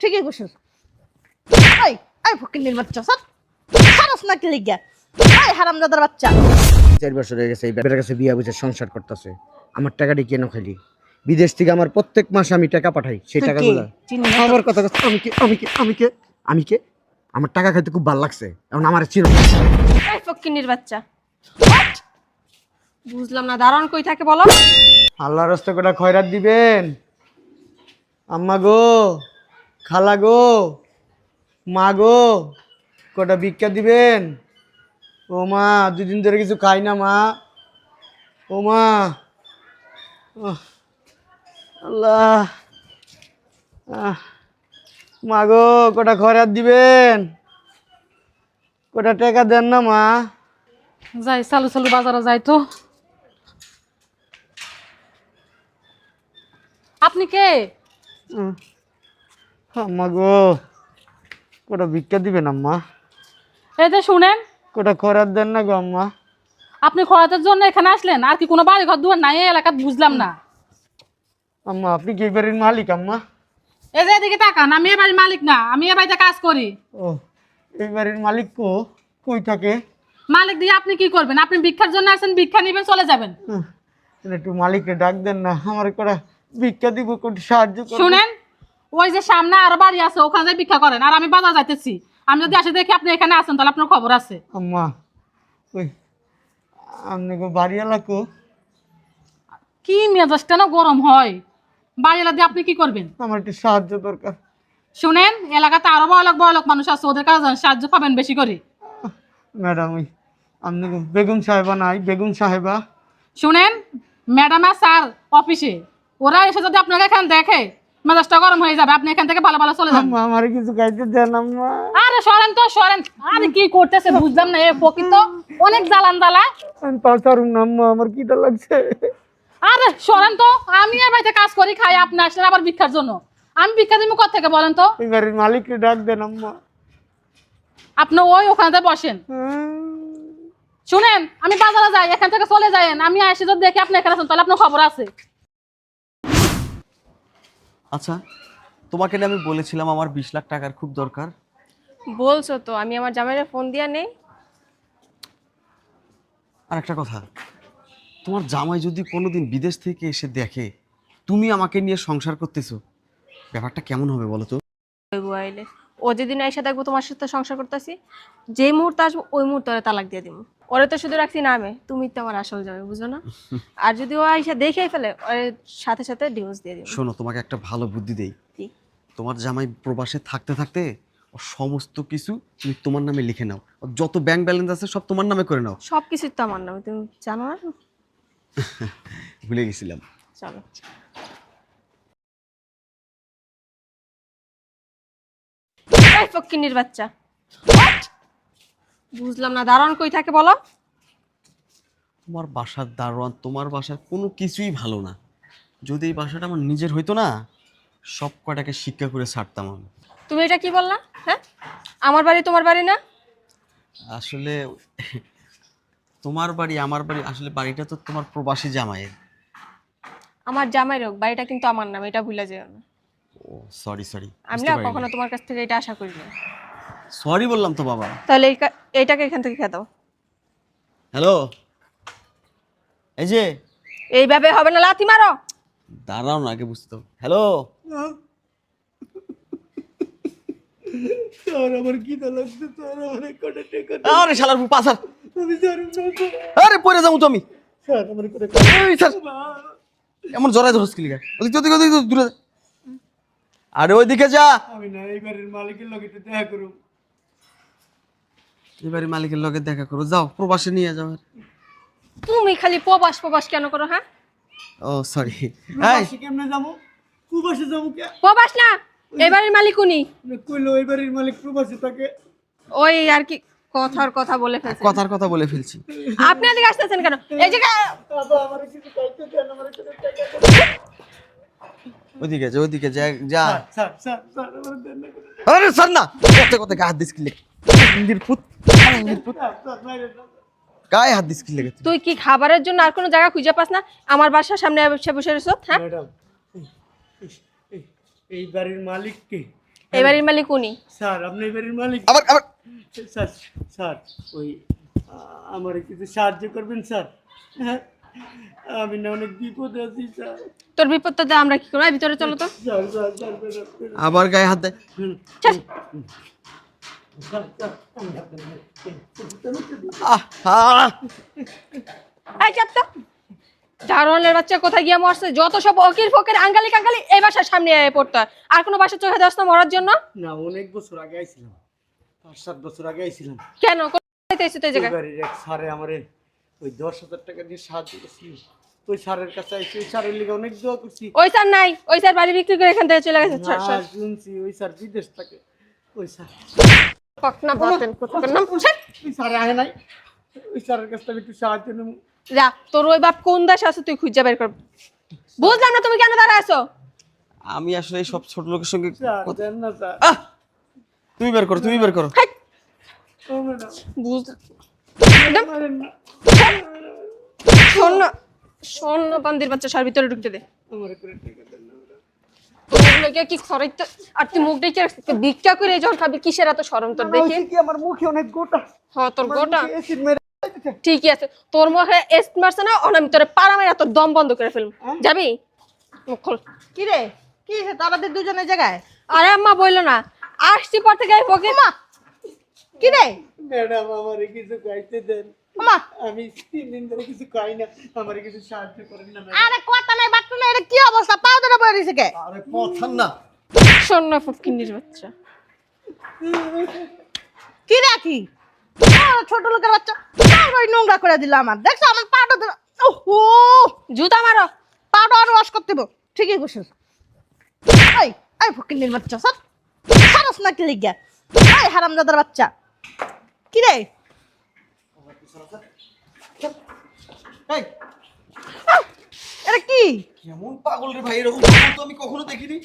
ঠিকই কইছিস এই এই ফকিন্নির বাচ্চা সারস না কি লিগা এই হারামজাদার বাচ্চা। চার বছর হয়ে গেছে এই বেটার কাছে বিয়া বুঝে সংসার করতেছে। আমার টাকাটি কেন খালি বিদেশ থেকে আমার প্রত্যেক মাসে আমি টাকা পাঠাই সেই টাকাগুলো। আমার কথা আমি কে আমি কে আমি কে আমি কে? আমার টাকা খাইতে খুব ভালো লাগছে এখন আমার চির এই বাচ্চা। বুঝলাম না দারণ কই থাকে বলো। আল্লাহর রাস্তা কটা খয়রাত দিবেন? আম্মা গো। খালা গো মা গো কটা ভিক্ষা দিবেন? ও মা দুদিন ধরে কিছু খাই না মা। ও মা আল্লাহ মা গো কটা খয়রাত দিবেন? কটা টাকা দেন না মা? যাই চালু চালু বাজারে যাই তো। আপনি কে? আম্মা গো কটা ভিক্ষা দিবেন আম্মা? এই যে শুনেন। কোটা খরার দেন না গো আম্মা। আপনি খরাতের জন্য এখানে আসলেন আর কি কোনো বাড়ি ঘর দুয়ার নাই এই এলাকাত বুঝলাম না। আম্মা আপনি কি বাড়ির মালিক আম্মা? এই যে এদিকে তাকান আমি এ বাড়ির মালিক না আমি এ বাড়িতে কাজ করি। ও এই বাড়ির মালিক কো কই থাকে? মালিক দিয়ে আপনি কি করবেন? আপনি ভিক্ষার জন্য আসেন ভিক্ষা নিবেন চলে যাবেন। একটু মালিককে ডাক দেন না আমার কটা ভিক্ষা দিব কোটি সাহায্য করুন শুনেন। ওই যে সামনে আরও বাড়ি আছে ওখানে ভিক্ষা করেন। আর আমি বাজার যাইতেছি। আমি যদি আসে দেখি আপনি এখানে আছেন তাহলে আপনার খবর আছে। আম্মা ওই আপনি বাড়িওয়ালা কো? কি মেজাজটা না গরম হয়। বাড়িওয়ালা দিয়ে আপনি কি করবেন? আমার একটু সাহায্য দরকার। শুনেন এলাকাতে আরও বড় লোক বড় লোক মানুষ আছে ওদের কাছে সাহায্য পাবেন বেশি করে। ম্যাডাম ওই আপনি গো বেগম সাহেবা নাই বেগম সাহেবা। শুনেন ম্যাডাম আর স্যার অফিসে। ওরা এসে যদি আপনাকে এখানে দেখে মেজাজটা গরম হয়ে যাবে আপনি এখান থেকে ভালো ভালো চলে যান। আম্মা আমার কিছু খাইতে দেন আম্মা। আরে সরেন তো সরেন। আরে কি করতেছে বুঝলাম না এ প্রকৃত অনেক জ্বালান জ্বালা। আমি পারতারুম না আম্মা আমার কিটা লাগছে। আরে সরেন তো আমি আর বাড়িতে কাজ করি খাই আপনি আসলেন আবার ভিক্ষার জন্য। আমি ভিক্ষা দিব কোথা থেকে বলেন তো? এই বাড়ির মালিককে ডাক দেন আম্মা। আপনি ওই ওখানে বসেন। শুনেন আমি বাজারে যাই এখান থেকে চলে যাইন আমি আসি যদি দেখি আপনি এখানে আছেন তাহলে আপনার খবর আছে। আচ্ছা তোমাকে না আমি বলেছিলাম আমার বিশ লাখ টাকার খুব দরকার। বলছো তো আমি আমার জামাইরে ফোন দিয়া নেই। আর একটা কথা তোমার জামাই যদি কোনোদিন বিদেশ থেকে এসে দেখে তুমি আমাকে নিয়ে সংসার করতেছো ব্যাপারটা কেমন হবে বলো তো? আইলে ও যেদিন আইসা দেখব তোমার সাথে সংসার করতেছি যে মুহূর্তে আসব ওই মুহূর্তে ওরে তালাক দিয়ে দিব ওরে তো শুধু রাখছি নামে তুমি তো আমার আসল যাবে বুঝো না? আর যদি ও আইসা দেখেই ফেলে ওর সাথে সাথে ডিভোর্স দিয়ে দিব শোনো তোমাকে একটা ভালো বুদ্ধি দেই। তোমার জামাই প্রবাসে থাকতে থাকতে ওর সমস্ত কিছু তুমি তোমার নামে লিখে নাও। যত ব্যাংক ব্যালেন্স আছে সব তোমার নামে করে নাও। সব কিছুই তো আমার নামে তুমি জানো না? ভুলে গেছিলাম। চলো। এই ফক্কিনির বাচ্চা। বুঝলাম না দারণ কই থাকে বলো? তোমার বাসার দারোয়ান তোমার বাসার কোনো কিছুই ভালো না। যদি এই বাসাটা আমার নিজের হইতো না সব কটাকে শিক্ষা করে ছাড়তাম আমি। তুমি এটা কি বললা? হ্যাঁ? আমার বাড়ি তোমার বাড়ি না? আসলে তোমার বাড়ি আমার বাড়ি আসলে বাড়িটা তো তোমার প্রবাসী জামাইয়ের। আমার জামাই রোগ বাড়িটা কিন্তু আমার নাম এটা ভুলে যেও না। সরি সরি আমি না কখনো তোমার কাছ থেকে এটা আশা করি না সরি বললাম তো বাবা। তাহলে এই এইটাকে এখান থেকে খেয়ে দাও। হ্যালো? এই যে এইভাবে হবে না লাথি মারো। দাঁড়াও না আগে বুঝতে তো হ্যালো? স্যার আমার কিটা লাগছে স্যার আমার কটা টাকা আরে শালার পাসার আমি জানি স্যার। আরে পড়ে যাব তো আমি। স্যার আমার কটা স্যার। এমন জড়াই ধরস কি লিগা ওদিকে ওদিকে ওদিকে দূরে। আরে ওইদিকে যা। আমি না এই বাড়ির মালিকের লগে একটু দেখা করুম। এবারে মালিকের লগে দেখা করো যাও প্রবাসে নিয়ে যাও আর। তুমি খালি প্রবাস প্রবাস কেন করো হ্যাঁ? ও সরি এই। কেমনে যাব? প্রবাসে যাব কে? প্রবাস না এবারের মালিক উনি। কইলো এই বাড়ির মালিক প্রবাসে থাকে। ওই আর কি কথার কথা বলে ফেলছে। কথার কথা বলে ফেলছি। আপনি এদিকে আসতেছেন কেন? এই যে বাবা আমার কিছু খাইতে দেন আমার কটা টাকা ওইদিকে যা ওইদিকে যা যা। স্যার স্যার স্যার আমার দেন না কটা আরে স্যার না কথা কথা গায়ে হাত দিস কি লেগে? পুত হিন্দির পুত। গায়ে হাত দিস কি লেগে তুই? কি খাবারের জন্য আর কোনো জায়গা খুঁজে পাস না? আমার বাসার সামনে বসে বসে রয়েছ হ্যাঁ? ম্যাডাম এই- এই- এই বাড়ির মালিক কে? এই বাড়ির মালিক উনি। স্যার আপনি এবারের মালিক? আবার আবার। স্যার স্যার ওই আমার কিছু সাহায্য করবেন স্যার? হ্যাঁ? আমি না অনেক বিপদে আছি স্যার। তোর বিপদটা দিয়ে আমরা কি করব? ভিতরে চলো তো। Sir sir sir sir, sir, আবার গায়ে হাত এই চাপ তো। দারোয়ানের বাচ্চা কোথায় গিয়ে মরছে? যত সব অকির ফকির আঙ্গালি কাঙ্গালি এই বাসার সামনে আয় পড়তো আর কোনো বাসা চোখে দেওয়াস না মরার জন্য? না অনেক বছর আগে আইছিলাম। পাঁচ সাত বছর আগে আইছিলাম। কেন? কোথায় জায়গায়? এক আমারে ওই দশ হাজার টাকা দিয়ে সাহায্য করছিল ওই স্যারের কাছে আইসি ওই স্যারের লিগে অনেক দোয়া করছি। ওই স্যার নাই ওই স্যার বাড়ি বিক্রি করে এখান থেকে চলে গেছে শুনছি ওই স্যার বিদেশ থাকে। ওই স্যার পকনা বসেন কোথাকার নাম ওই স্যারে আহে নাই। ওই স্যারের কাছ থেকে একটু সাহায্য নেব। যা তোর ওই বাপ কোন দেশ আছে তুই খুঁজে বের কর। বুঝলাম না তুমি কেন দাঁড়া আছো? আমি আসলে এই সব ছোট লোকের সঙ্গে স্যার না স্যার। তুমি বের করো তুমি বের করো। ম্যাডাম। না। শোন শোন না বান্দির বাচ্চা সার ভিতরে ঢুকতে দে। আমার করে টাকা দেন না ম্যাডাম কি খরাইতে আর তুই মুখ দেখে ভিক্ষা করে যখন খাবি কিসের এত শরম তোর দেখে? কি আমার মুখে অনেক গোটা? হ তোর গোটা। ঠিকই আছে। তোর মুখে এস্ট মারছে না অন আমি তোরে পাড়া মেরে তোর দম বন্ধ করে ফেলব। যাবি? মুখ খোল। কি রে? কি হয়েছে? তারাদের দুজনের জায়গায়? আরে আম্মা বলল না। আসছি পর থেকে মা কি রে? ম্যাডাম আমার কিছু খাইতে দেন। ওমা আমি তিন দিন ধরে কিছু খাই না আমার কিছু সাহায্য করেন না আরে কথা নাই এটা কি অবস্থা? পাও ধরে কে? আরে না। শোন না বাচ্চা। কি রাখি ছোট লোকের বাচ্চা ওই নোংরা করে দিল আমার। দেখছ আমার পাউডার ওহো! জুতা মারো। পাউডার ওয়াশ করতে ঠিকই করছিস এই বাচ্চা স্যার সারস না কি লিগা এই হারামজাদার বাচ্চা। কি রে? এটা কি? কেমন পাগল রে ভাই এরকম তো আমি কখনো দেখিনি।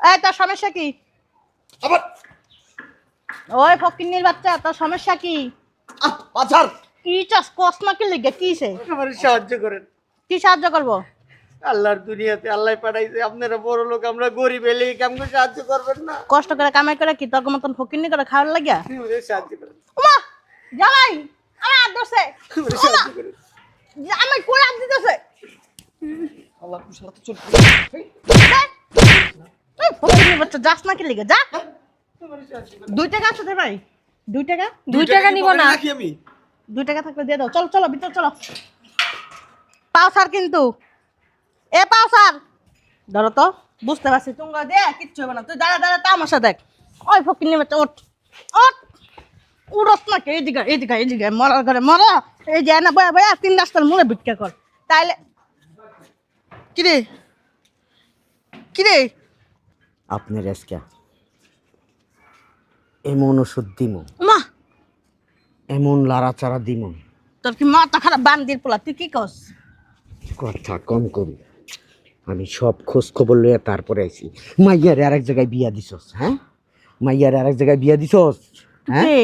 এই তোর সমস্যা কি? আবার। ওই ফকিন্নির বাচ্চা তোর সমস্যা কি? আহ কি চাস কস না কি সে? আমার সাহায্য করেন। কি সাহায্য করব? আল্লাহর দুনিয়াতে আল্লাহ পাঠাইছে আপনারা বড় লোক আমরা গরিব এলে কেমন সাহায্য করবেন না? কষ্ট করে কামাই করে কি তোর মতন ফকিন্নি করে খাওয়ার লাগিয়া? সাহায্য করেন। জামাই! আমার হাত ধরছে। হাত দিতেছে। আল্লাহ তো বাচ্চা যাস না কি লিগা যা। দুই টাকা আছে রে ভাই? দুই টাকা? দুই টাকা নিব না। আমি। দুই টাকা থাকলে দিয়ে দাও। চলো চলো ভিতর চলো। পাও স্যার কিন্তু। এ পাও স্যার ধরো তো বুঝতে পারছি। তুঙ্গা দে কিচ্ছু হবে না। তুই দাঁড়া দাঁড়া তামাশা দেখ। ওই ফকিন্নি বাচ্চা ওঠ। ওঠ। উড়স না কে? এদিকে এদিকে এদিকে মরার ঘরে মরা। এই যে না বয়া বয়া তিন রাস্তার মূলে ভিক্ষা কর। তাইলে কিরে? কিরে? আপনার আজকে এমন ওষুধ দিম। মা! এমন লাড়াচাড়া দিম। তোর কি মাথা খারাপ বান্দির পোলা তুই কি কস? কথা কম করি আমি সব খোঁজ খবর লইয়া তারপরে আইছি। মাইয়ার আরেক জায়গায় বিয়া দিছস হ্যাঁ? মাইয়ার আরেক জায়গায় বিয়া দিছস হ্যাঁ?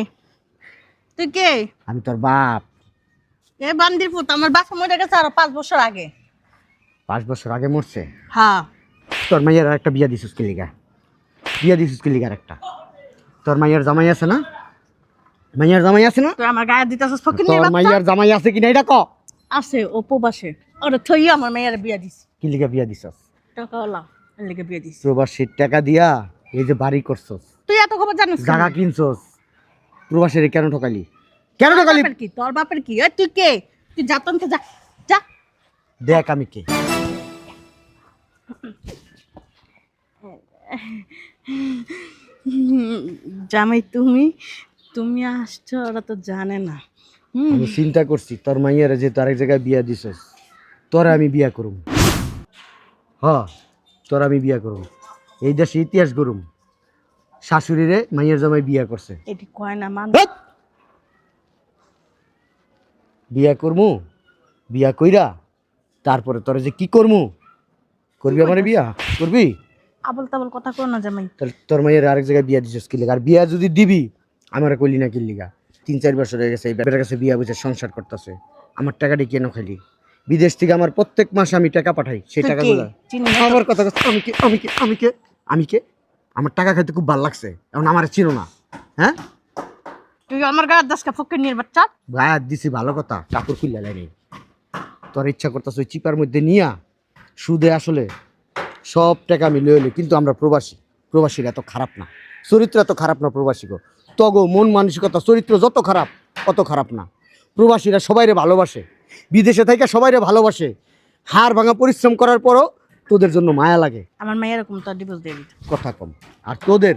তুই কে? আমি তোর বাপ। এ বান্দির পুত আমার বাসা মরে গেছে আরও পাঁচ বছর আগে। পাঁচ বছর আগে মরছে? হ্যাঁ। তোর মাইয়ার আরেকটা বিয়া দিছস কি লিগা? বিয়া দিছস কি লিগা আরেকটা তোর মাইয়ার জামাই আছে না? মাইয়ার জামাই আছে না? তুই আমার গায়ে দিতেছিস ফকির তোর মাইয়ার জামাই আছে কি না এটা ক? আছে ও প্রবাসে। ওরে থই আমার মেয়ের বিয়া দিস কি লিগা বিয়া দিছস? টাকাওয়ালা লেগে বিয়া দিস প্রবাসীর টাকা দিয়া এই যে বাড়ি করছস। তুই এত খবর জানিস? জায়গা কিনছস? প্রবাসীর কেন ঠকালি কেন ঠকালি বাপের কি? তোর বাপের কি? এ তুই কে? তুই যাতনকে যা যা। দেখ আমি কে। জামাই তুমি তুমি আসছো ওরা তো জানে না। হুম। আমি চিন্তা করছি তোর মাইয়ার যে তোর এক জায়গায় বিয়া দিছস তোর আমি বিয়া করুম। হ তোর আমি বিয়া করুম। এই দেশে ইতিহাস করুম শাশুড়িরে মাইয়ার জামাই বিয়া করছে। এটি কয় না মান বিয়া করমু বিয়া কইরা তারপরে তোরা যে কি করমু? করবি আমার বিয়া? করবি? আবল তাবল কথা কো না জামাই। তাহলে তোর মাইয়ের আরেক জায়গায় বিয়া দিছিস কি লিগা? আর বিয়া যদি দিবি আমার কইলি না কি লিগা? তিন চার বছর হয়ে গেছে এই বেটার কাছে বিয়া বুঝে সংসার করতেছে। আমার টাকাটি কেন খাইলি? বিদেশ থেকে আমার প্রত্যেক মাসে আমি টাকা পাঠাই সেই? টাকাগুলো আমার কথা আমি কে আমি কে আমি কে আমি কে আমার টাকা খাইতে খুব ভালো লাগছে এখন আমার চিনো না। হ্যাঁ? তুই আমার গায়ের দশটা ফকির নিয়ে বাচ্চা। গায়ে দিছি ভালো কথা। কাপড় খুললে নেই তোর ইচ্ছা করতেছ ওই চিপার মধ্যে নিয়া সুদে আসলে সব টাকা আমি লইলে কিন্তু আমরা প্রবাসী। প্রবাসীরা এত খারাপ না। চরিত্র এত খারাপ না প্রবাসী গো। তগো মন মানসিকতা চরিত্র যত খারাপ অত খারাপ না। প্রবাসীরা সবাইরে ভালোবাসে। বিদেশে থেকে সবাইরে ভালোবাসে। হাড় ভাঙা পরিশ্রম করার পরও তোদের জন্য মায়া লাগে? আমার মেয়ে এরকম তো ডিভোর্স দিয়ে দিত কথা কম। আর তোদের?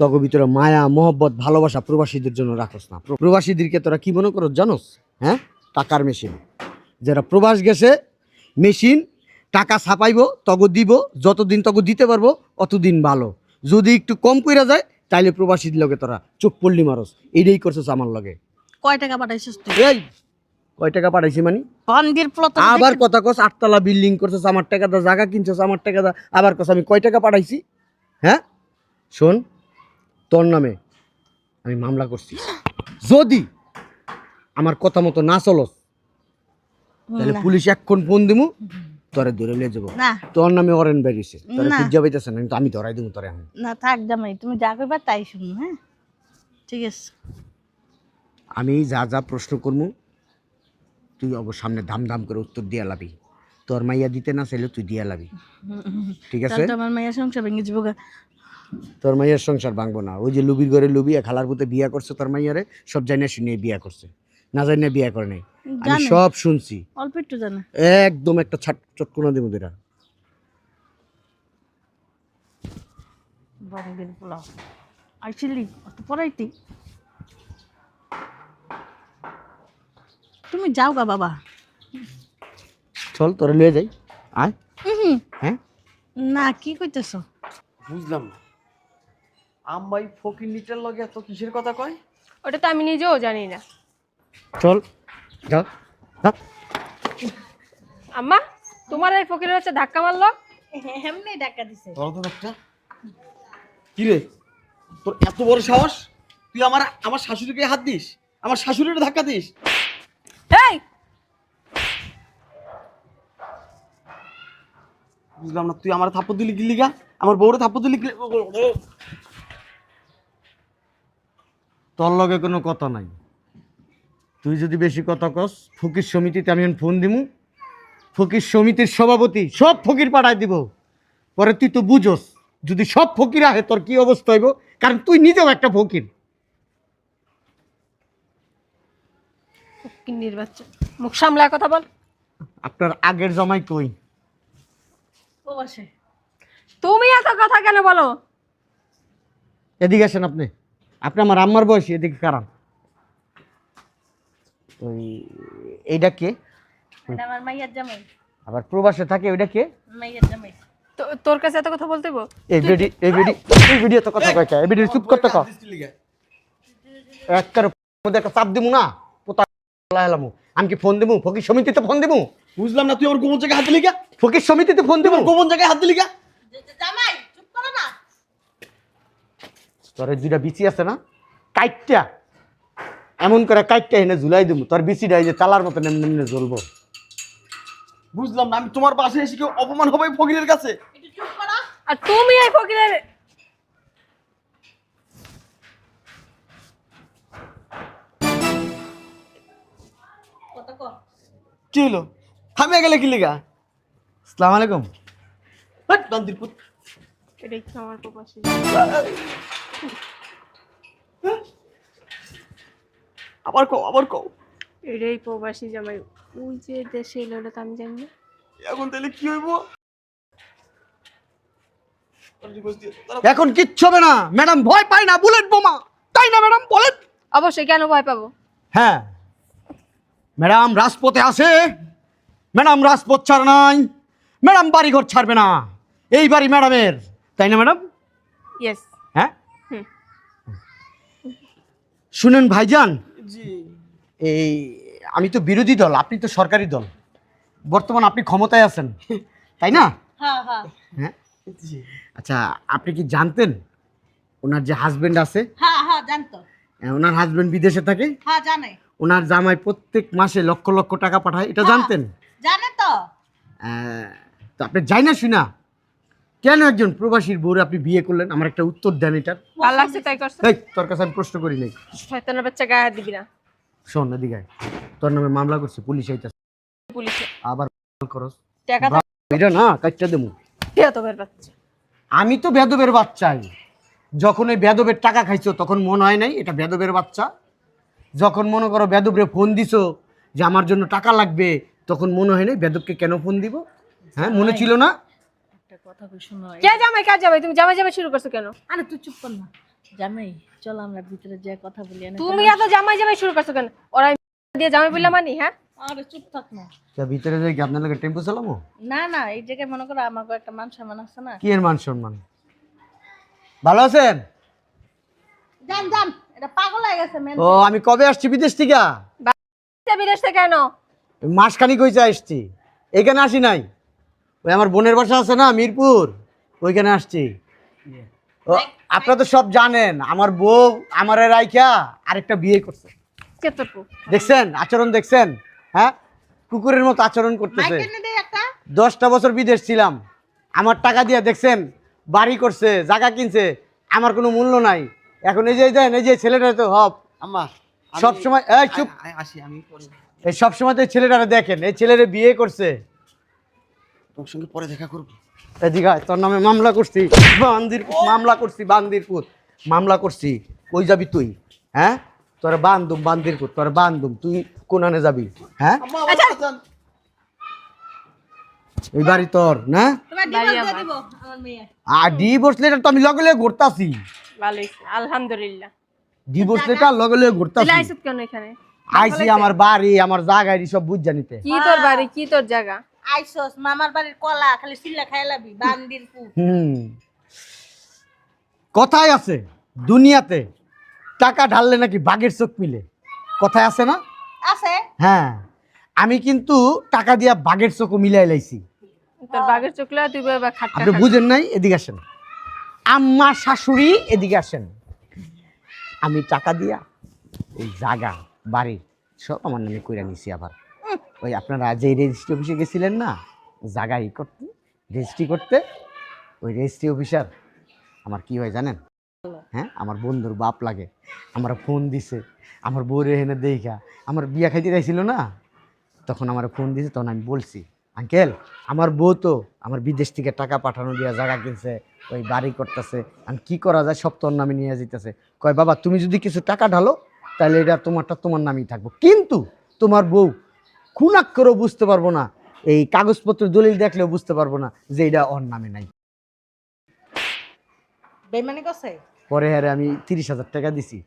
তগ ভিতরে মায়া মোহব্বত ভালোবাসা প্রবাসীদের জন্য রাখস না। প্রবাসীদেরকে তোরা কি মনে করো জানোস? হ্যাঁ? টাকার মেশিন যারা প্রবাস গেছে মেশিন টাকা ছাপাইবো তগ দিব যতদিন তগ দিতে পারব অতদিন ভালো। যদি একটু কম কইরা যায় তাইলে প্রবাসীর লগে তোরা চোখ পল্লি মারস। এইটাই করছিস আমার লগে। কয় টাকা পাঠাইছিস তুই? এই কয় টাকা পাঠাইছি মানে? আবার কথা কস আটতলা বিল্ডিং করছস আমার টাকা দা জায়গা কিনছস আমার টাকা দা আবার কস আমি কয় টাকা পাঠাইছি? হ্যাঁ? শোন তোর নামে আমি মামলা করছি। যদি আমার কথা মতো না চলস তাহলে পুলিশ এক্ষণ ফোন দিমু তোরে ধরে নিয়ে যাব। তোর নামে অরেন বেরিয়েছে তোরে। খুঁজা পাইতেছে না আমি ধরাই দিমু তোরে এখন। না থাক জামাই তুমি যা করবা তাই শুনো হ্যাঁ? ঠিক আছে। আমি যা যা প্রশ্ন করমু তুই অবশ্য সামনে ধাম ধাম করে উত্তর দিয়া লাবি। তোর মাইয়া দিতে না চাইলে তুই দিয়া লাবি। ঠিক আছে? তাহলে তো আমার মেয়ের সংসার ভেঙে যাব তোর মাইয়ার সংসার ভাঙবো না। ওই যে লুবির ঘরে লুবি খালার পুতে বিয়া করছে তোর মাইয়ারে সব জানিয়ে শুনিয়ে বিয়া করছে। না জানিয়ে বিয়া করে নাই। আমি সব শুনছি। অল্প একটু জানে। একদম একটা ছাট চটকোনা দেবো তোরা বঙ্গের পোলাও আইছিলি? অত পড়াইতি? তুমি যাও গা বাবা। চল তোরে লিয়ে যাই। আয়। হ্যাঁ? না কি কইতেছো? বুঝলাম না। আম্মাই ফকির নিচের লগে এত কিসের কথা কয়? ওটা তো আমি নিজেও জানি না। চল যাও যাও। আম্মা তোমার এই ফকিরের হচ্ছে ধাক্কা মারলো? এমনি টাকা দিছে। ধরো তো একটা কি রে? তোর এত বড় সাহস? তুই আমার আমার শাশুড়িকে হাত দিস? আমার শাশুড়ির ধাক্কা দিস? এই! বুঝলাম না তুই আমার থাপ্পড় দিলি গিলিগা আমার বউরে থাপ্পড় দিলি গিলি- তোর লগে কোনো কথা নাই। তুই যদি বেশি কথা কস ফকির সমিতিতে আমি এখন ফোন দিমু। ফকির সমিতির সভাপতি সব ফকির পাঠাই দিব। পরে তুই তো বুঝোস যদি সব ফকির আহে তোর কি অবস্থা হইব? কারণ তুই নিজেও একটা ফকির। কিন্নির বাচ্চা মুখ সামলায় কথা বল আপনার আগের জমাই কই ও আসে তুমি এত কথা কেন বলো এদিকে আসেন আপনি আপনি আমার আম্মার বয়সী এদিকে কারণ ওই এইটা কে এটা আমার মাইয়ার জামাই আবার প্রবাসে থাকে ওইটা কে মাইয়ার জামাই তো- তোর কাছে এত কথা বলতে হইবো? এই ভিডি এই ভিডি এই ভিডিও তো কথা কইছে এই ভিডিও চুপ করতে কর একটার মধ্যে একটা চাপ দিমু না পোতা আমি কি ফোন দিমু ফকির সমিতিতে ফোন দিমু বুঝলাম না তুই আমার গোপন জায়গায় হাত দিলি গা ফকির সমিতিতে ফোন দিমু গোপন জায়গায় হাত দিলি গা জামাই চুপ করো না। তোর এই বিচি আছে না? কাইটটা। এমন করে কাইটটা এনে ঝুলাই দিমু। তোর বিচিটা এই যে চালার মতো নেমনে নেমনে জ্বলবো। বুঝলাম না আমি তোমার পাশে এসে কেউ অপমান হবে ফকিরের কাছে? একটু চুপ করো। আর তুমি এই ফকিরের কি হলো থামে গেলে কি লিগা? আসসালামু আলাইকুম। হাট। এটাই আমার প্রবাসী? আবার কও আবার কও। এটাই প্রবাসী জামাই। ওই যে দেশে এলো ওটা তো আমি জানি না। এখন তাহলে কি হইব? এখন কিচ্ছু হবে না। ম্যাডাম ভয় পায় না বুলেট বোমা। তাই না ম্যাডাম বলেন। অবশ্যই কেন ভয় পাবো? হ্যাঁ। ম্যাডাম রাজপথে আছে। ম্যাডাম রাজপথ ছাড় নাই। ম্যাডাম বাড়িঘর ছাড়বে না। এই বাড়ি ম্যাডামের। তাই না ম্যাডাম? ইয়েস হ্যাঁ? শুনেন ভাইজান। জি। এই আমি তো বিরোধী দল আপনি তো সরকারি দল। বর্তমান আপনি ক্ষমতায় আছেন। তাই না? হ্যাঁ হ্যাঁ। হ্যাঁ? আচ্ছা আপনি কি জানতেন ওনার যে হাজবেন্ড আছে? হ্যাঁ হ্যাঁ জানতো। ওনার হাজবেন্ড বিদেশে থাকে? হ্যাঁ জানে। ওনার জামাই প্রত্যেক মাসে লক্ষ লক্ষ টাকা পাঠায় এটা হ্যাঁ। জানতেন? জানে তো। আহ, তো আপনি যাই না শুনা কেন একজন প্রবাসীর বউরে আপনি বিয়ে করলেন? আমার একটা উত্তর দেন এটার। ভালো লাগছে তাই করছ। এই তোর কাছে আমি প্রশ্ন করি নাই। শয়তানের বাচ্চা গায়ে দিবি না। শোন এদিকে আয়। তোর নামে মামলা করছে পুলিশ আইতাছে। পুলিশে। আবার করস টাকা এটা না কাটটা দেবো। দিয়ে তো বের বাচ্চা। আমি তো বেদবের বাচ্চাই। যখন এই বেদবের টাকা খাইছো তখন মনে হয় নাই এটা বেদবের বাচ্চা। যখন মনে করো বেদবরে ফোন দিছো যে আমার জন্য টাকা লাগবে তখন মনে হয় নাই বেদবকে কেন ফোন দিব? হ্যাঁ মনে ছিল না? একটা কথা কই কে জামাই কাজ তুমি জামাই জামাই শুরু করছ কেন? আরে তুই চুপ কর না। জামাই চল আমরা ভিতরে যে কথা বলি তুমি এত জামাই জামাই শুরু করছ কেন? ওরা দিয়ে জামাই বললাম মানি হ্যাঁ? আরে চুপ থাক না। ভিতরে যাই কি আপনার লোকের টেম্পো চালামো না না এই জায়গায় মনে করো আমাকে একটা মান সম্মান আছে না। কি এর মান সম্মান? ভালো আছেন? জান এটা পাগল হয়ে গেছে মেন ও আমি কবে আসছি? বিদেশ থেকে? বিদেশ থেকে কেন? মাসখানিক হয়েছে আসছি। এখানে আসি নাই। ওই আমার বোনের বাসা আছে না মিরপুর। ওইখানে আসছি। ও আপনারা তো সব জানেন আমার বউ আমার রাইখা আরেকটা বিয়ে করছে। দেখছেন? আচরণ দেখছেন? হ্যাঁ? কুকুরের মতো আচরণ করতেছে। দশটা বছর বিদেশ ছিলাম। আমার টাকা দিয়ে দেখছেন বাড়ি করছে জায়গা কিনছে। আমার কোনো মূল্য নাই। এখন এই যে দেন এই যে ছেলেটা তো হব আম্মা সব সময় এই চুপ। আসি আমি পরে এই সব সময় তো এই ছেলেটারে দেখেন এই ছেলেরে বিয়ে করছে। তোর সঙ্গে পরে দেখা করব। এদিকে আয়, তোর নামে মামলা করছি। বান্দির মামলা করছি বান্দির পুত। মামলা করছি কই যাবি তুই? হ্যাঁ? তোর বান্ধুম বান্দির পুত তোর বান্ধুম তুই কোনানে যাবি? হ্যাঁ? এই বাড়ি তোর না? আর ডিভোর্স লেটার তো আমি লগে লগে ঘুরতাছি। আলহামদুলিল্লাহ। ডিভোর্স লেটার লগে লগে ঘুরতাছি। আইসত কেন এখানে? আইছি আমার বাড়ি আমার জায়গায় সব বুঝ জানিতে কি তোর বাড়ি কি তোর জায়গা? আইসোস মামার বাড়ির কলা খালি সিল্লা খাইলাবি বান্দির হুম। কথায় আছে দুনিয়াতে টাকা ঢাললে নাকি বাঘের চোখ মিলে। কথায় আছে না? আছে। হ্যাঁ। আমি কিন্তু টাকা দিয়া বাঘের চোখও মিলাই লাইছি। বাঘের চোখলা তুই আপনি বুঝেন নাই? এদিকে আসেন। আম্মা শাশুড়ি এদিকে আসেন। আমি টাকা দিয়া ওই জায়গা বাড়ি সব আমার নামে কইরা নিছি আবার। ওই আপনারা যে রেজিস্ট্রি অফিসে গেছিলেন না জায়গা ই করতে রেজিস্ট্রি করতে ওই রেজিস্ট্রি অফিসার আমার কি হয় জানেন? হ্যাঁ আমার বন্ধুর বাপ লাগে। আমার ফোন দিছে আমার বউরে এনে দেখা আমার বিয়া খাইতে চাইছিল না? তখন আমার ফোন দিছে তখন আমি বলছি আঙ্কেল আমার বউ তো আমার বিদেশ থেকে টাকা পাঠানো দিয়া জায়গা কিনছে ওই বাড়ি করতেছে আমি কি করা যায়? সব তোর নামে নিয়ে যেতেছে কয় বাবা তুমি যদি কিছু টাকা ঢালো তাহলে এটা তোমারটা তোমার নামেই থাকব। কিন্তু তোমার বউ খুনাক্ষরও বুঝতে পারব না এই কাগজপত্র দলিল দেখলেও বুঝতে পারব না যে এটা ওর নামে নাই। বেমানি পরে হ্যাঁ আমি তিরিশ হাজার টাকা দিছি।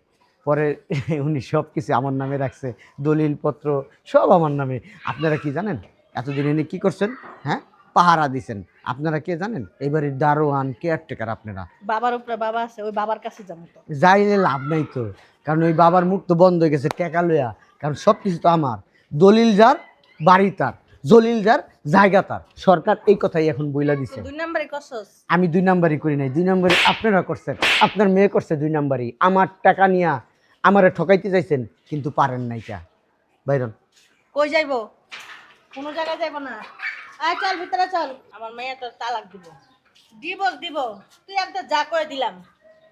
পরে উনি সব কিছু আমার নামে রাখছে দলিলপত্র সব আমার নামে। আপনারা কি জানেন? এতদিন এনে কী করছেন? হ্যাঁ? পাহারা দিছেন। আপনারা কে জানেন? এবারে দারোয়ান কেয়ারটেকার আপনারা। বাবার উপরে বাবা আছে ওই বাবার কাছে যাব তো। যাইলে লাভ নাই তো। কারণ ওই বাবার মুখ তো বন্ধ হয়ে গেছে টেকা লইয়া। কারণ সব কিছু তো আমার। দলিল যার বাড়ি তার। জলিল যার জায়গা তার। সরকার এই কথাই এখন বইলা দিছে। দুই করছস? আমি দুই নাম্বারই করি নাই। দুই নাম্বারই আপনারা করছেন। আপনার মেয়ে করছে দুই নাম্বারই। আমার টাকা নিয়া আমারে ঠকাইতে চাইছেন কিন্তু পারেন নাই কা বাইরন। কই যাইবো? কোনো জায়গায় যাইবো না। আয় চল ভিতরে চল। আমার মেয়ে তোর তালাক দিব। ডিভোর্স দিব। তুই একটা যা করে দিলাম।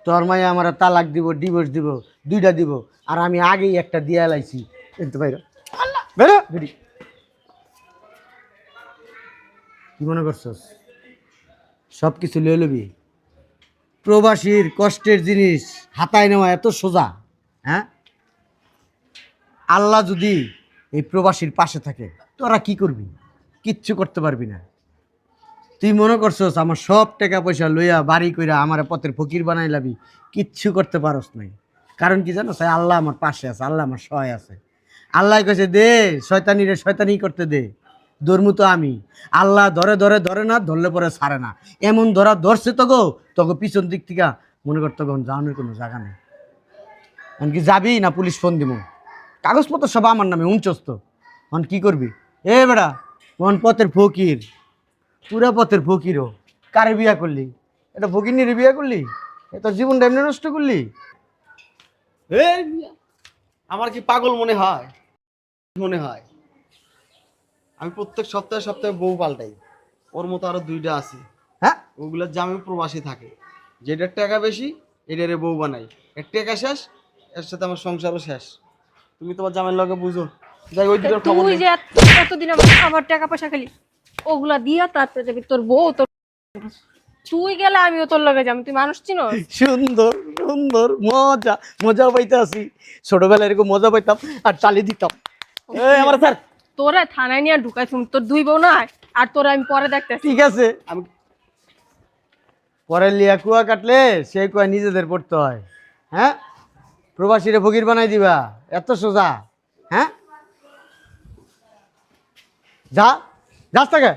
তোর মায়ে আমার তালাক দিব ডিভোর্স দিব দুইটা দিব আর আমি আগেই একটা দিয়া লাইছি। কিন্তু বাইর! বেরো বেরি কি মনে করছস? সব কিছু লয়ে লবি। প্রবাসীর কষ্টের জিনিস হাতায় নেওয়া এত সোজা। হ্যাঁ? আল্লাহ যদি এই প্রবাসীর পাশে থাকে, তোরা কি করবি? কিচ্ছু করতে পারবি না। তুই মনে করছস, আমার সব টাকা পয়সা লইয়া বাড়ি কইরা আমার পথের ফকির বানাই লাবি, কিচ্ছু করতে পারস নাই। কারণ কি জানো স্যার আল্লাহ আমার পাশে আছে, আল্লাহ আমার সহায় আছে। আল্লাহ কইছে, দে শয়তানি রে শয়তানি করতে দে, ধর্ম তো আমি। আল্লাহ ধরে ধরে ধরে না, ধরলে পরে ছাড়ে না। এমন ধরা ধরছে তো গো তোকে পিছন দিক থেকে মনে করতো গো যাওয়ানোর কোনো জায়গা নেই। এমনকি যাবি না পুলিশ ফোন দিব কাগজপত্র সব আমার নামে উঞ্চস তো কি করবি? এ বেড়া মন পথের ফকির পুরা পথের ফকিরও। কারে বিয়া করলি? এটা ফকির নিয়ে বিয়া করলি? এ তোর জীবনটা এমনি নষ্ট করলি? এই আমার কি পাগল মনে হয়? মনে হয়। আমি প্রত্যেক সপ্তাহে সপ্তাহে বউ পাল্টাই। ওর মতো আরও দুইটা আছে। হ্যাঁ? ওগুলোর জামে প্রবাসী থাকে। যেটার টাকা বেশি এটারে বউ বানাই। এর টাকা শেষ এর সাথে আমার সংসারও শেষ। তুমি তোমার জামের লগে বুঝো। যাই ওই দুটোর খবর তুই যে এত- এতদিন আমার আমার টাকা পয়সা খালি ওগুলা দিয়া তারপরে যাবি তোর বউ তোর তুই গেলে আমিও তোর লগে যাব তুই মানুষ চিনো সুন্দর সুন্দর মজা মজা পাইতে আসি। ছোটবেলায় এরকম মজা পাইতাম আর চালিয়ে দিতাম। এই আমার স্যার। তোরা থানায় নিয়ে ঢুকাইছুম তোর দুই বউ না আর তোরা আমি পরে দেখতেছি। ঠিক আছে। আমি পরে লিয়া কুয়া কাটলে সেই কুয়া নিজেদের পড়তে হয়। হ্যাঁ? প্রবাসীরে ফকির বানাই দিবা। এত সোজা। হ্যাঁ? যা। যাস থাকে